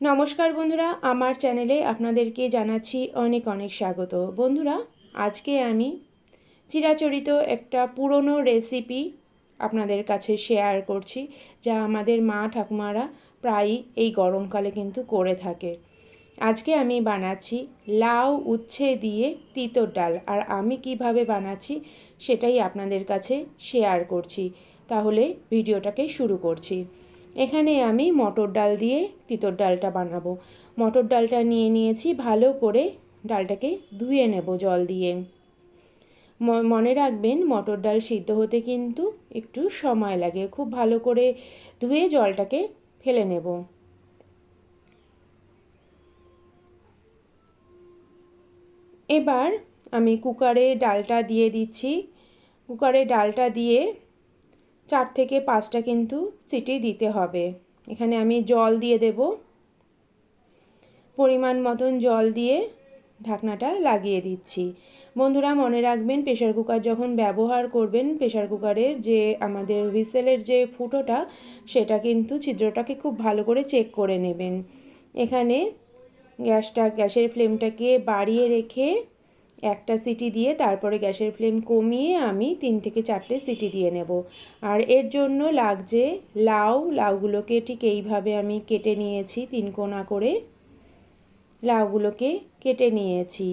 নমস্কার বন্ধুরা, আমার চ্যানেলে আপনাদেরকে জানাচ্ছি অনেক অনেক স্বাগত। বন্ধুরা, আজকে আমি চিরাচরিত একটা পুরনো রেসিপি আপনাদের কাছে শেয়ার করছি, যা আমাদের মা ঠাকুমারা প্রায়ই এই গরমকালে কিন্তু করে থাকে। আজকে আমি বানাচ্ছি লাউ উচ্ছে দিয়ে তিতর ডাল, আর আমি কীভাবে বানাচ্ছি সেটাই আপনাদের কাছে শেয়ার করছি। তাহলে ভিডিওটাকে শুরু করছি। এখানে আমি মটর ডাল দিয়ে তিতর ডালটা বানাবো। মটর ডালটা নিয়ে নিয়েছি ভালো করে ডালটাকে ধুয়ে নেব জল দিয়ে। মনে রাখবেন মটর ডাল সিদ্ধ হতে কিন্তু একটু সময় লাগে। খুব ভালো করে ধুয়ে জলটাকে ফেলে নেব। এবার আমি কুকারে ডালটা দিয়ে দিচ্ছি। কুকারে ডালটা দিয়ে চার থেকে পাঁচটা কিন্তু সিটি দিতে হবে। এখানে আমি জল দিয়ে দেব। পরিমাণ মতন জল দিয়ে ঢাকনাটা লাগিয়ে দিচ্ছি। বন্ধুরা, মনে রাখবেন প্রেশার কুকার যখন ব্যবহার করবেন প্রেশার কুকারের যে আমাদের হুইসেলের যে ফুটোটা, সেটা কিন্তু ছিদ্রটাকে খুব ভালো করে চেক করে নেবেন। এখানে গ্যাসটা, গ্যাসের ফ্লেমটাকে বাড়িয়ে রেখে একটা সিটি দিয়ে তারপরে গ্যাসের ফ্লেম কমিয়ে আমি তিন থেকে চারটে সিটি দিয়ে নেব। আর এর জন্য লাগছে লাউ। লাউগুলোকে ঠিক এইভাবে আমি কেটে নিয়েছি তিন কোনা করে। লাউগুলোকে কেটে নিয়েছি।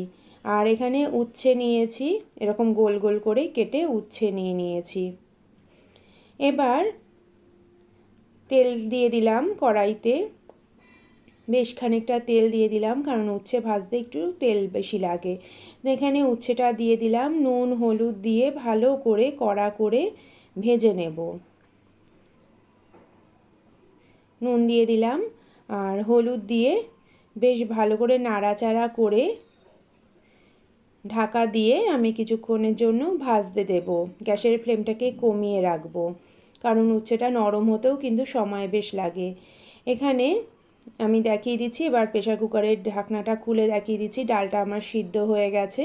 আর এখানে উচ্ছে নিয়েছি। এরকম গোল গোল করে কেটে উচ্ছে নিয়ে নিয়েছি। এবার তেল দিয়ে দিলাম কড়াইতে। বেশ খানিকটা তেল দিয়ে দিলাম, কারণ উচ্ছে ভাজতে একটু তেল বেশি লাগে। এখানে উচ্ছেটা দিয়ে দিলাম, নুন, হলুদ দিয়ে ভালো করে কড়া করে ভেজে নেব। নুন দিয়ে দিলাম, আর হলুদ দিয়ে বেশ ভালো করে নাড়াচাড়া করে ঢাকা দিয়ে আমি কিছুক্ষণের জন্য ভাজতে দেব। গ্যাসের ফ্লেমটাকে কমিয়ে রাখব, কারণ উচ্ছেটা নরম হতেও কিন্তু সময় বেশ লাগে। এখানে আমি দেখিয়ে দিচ্ছি, এবার প্রেশার কুকারের ঢাকনাটা খুলে দেখিয়ে দিচ্ছি, ডালটা আমার সিদ্ধ হয়ে গেছে।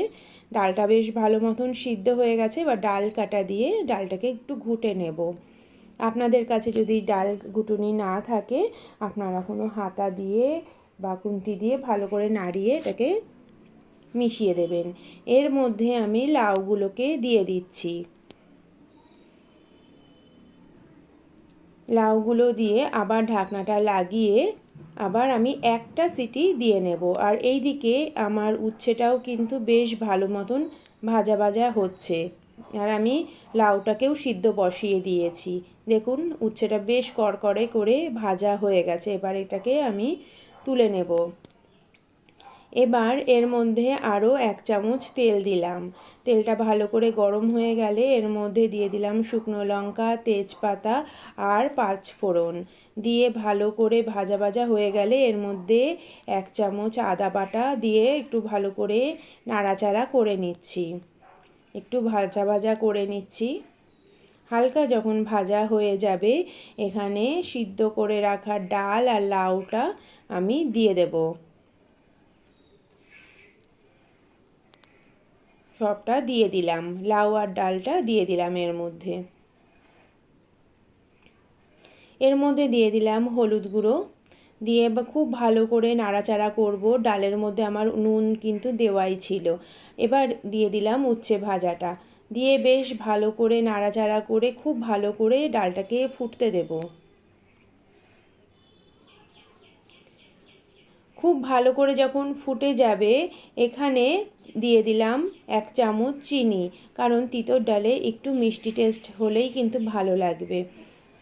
ডালটা বেশ ভালো মতন সিদ্ধ হয়ে গেছে, এবার ডাল কাটা দিয়ে ডালটাকে একটু ঘুটে নেব। আপনাদের কাছে যদি ডাল ঘুটুনি না থাকে, আপনারা কোনো হাতা দিয়ে বা কুন্তি দিয়ে ভালো করে নাড়িয়ে এটাকে মিশিয়ে দেবেন। এর মধ্যে আমি লাউগুলোকে দিয়ে দিচ্ছি। লাউগুলো দিয়ে আবার ঢাকনাটা লাগিয়ে আবার আমি একটা সিটি দিয়ে নেব। আর এই দিকে আমার উচ্ছেটাও কিন্তু বেশ ভালো মতন ভাজা ভাজা হচ্ছে। আর আমি লাউটাকেও সিদ্ধ বসিয়ে দিয়েছি। দেখুন, উচ্ছেটা বেশ কড়কড়ে করে ভাজা হয়ে গেছে। এবার এটাকে আমি তুলে নেব। এবার এর মধ্যে আরও এক চামচ তেল দিলাম। তেলটা ভালো করে গরম হয়ে গেলে এর মধ্যে দিয়ে দিলাম শুকনো লঙ্কা, তেজপাতা আর পাঁচ ফোড়ন। দিয়ে ভালো করে ভাজা ভাজা হয়ে গেলে এর মধ্যে এক চামচ আদা বাটা দিয়ে একটু ভালো করে নাড়াচাড়া করে নিচ্ছি। একটু ভাজা ভাজা করে নিচ্ছি। হালকা যখন ভাজা হয়ে যাবে, এখানে সিদ্ধ করে রাখা ডাল আর লাউটা আমি দিয়ে দেবো। সবটা দিয়ে দিলাম। লাউ আর ডালটা দিয়ে দিলাম এর মধ্যে। এর মধ্যে দিয়ে দিলাম হলুদ গুঁড়ো। দিয়ে খুব ভালো করে নাড়াচাড়া করব। ডালের মধ্যে আমার নুন কিন্তু দেওয়াই ছিল। এবার দিয়ে দিলাম উচ্ছে ভাজাটা। দিয়ে বেশ ভালো করে নাড়াচাড়া করে খুব ভালো করে ডালটাকে ফুটতে দেবো। খুব ভালো করে যখন ফুটে যাবে, এখানে দিয়ে দিলাম এক চামচ চিনি। কারণ তিতর ডালে একটু মিষ্টি টেস্ট হলেই কিন্তু ভালো লাগবে।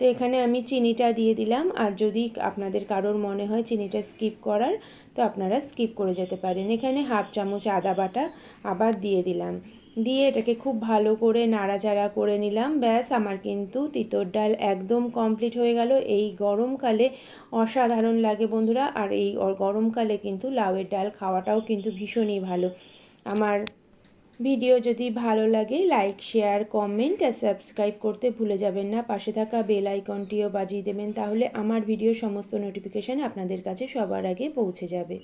তো এখানে আমি চিনিটা দিয়ে দিলাম। আর যদি আপনাদের কারোর মনে হয় চিনিটা স্কিপ করার, তো আপনারা স্কিপ করে যেতে পারেন। এখানে হাফ চামচ আদা বাটা আবার দিয়ে দিলাম। দিয়ে এটাকে খুব ভালো করে নাড়াচাড়া করে নিলাম। ব্যাস, আমার কিন্তু তিতর ডাল একদম কমপ্লিট হয়ে গেল। এই গরমকালে অসাধারণ লাগে বন্ধুরা। আর এই গরমকালে কিন্তু লাউয়ের ডাল খাওয়াটাও কিন্তু ভীষণই ভালো। আমার ভিডিও যদি ভালো লাগে, লাইক, শেয়ার, কমেন্ট আর সাবস্ক্রাইব করতে ভুলে যাবেন না। পাশে থাকা বেল আইকনটিও বাজিয়ে দেবেন, তাহলে আমার ভিডিও সমস্ত নোটিফিকেশান আপনাদের কাছে সবার আগে পৌঁছে যাবে।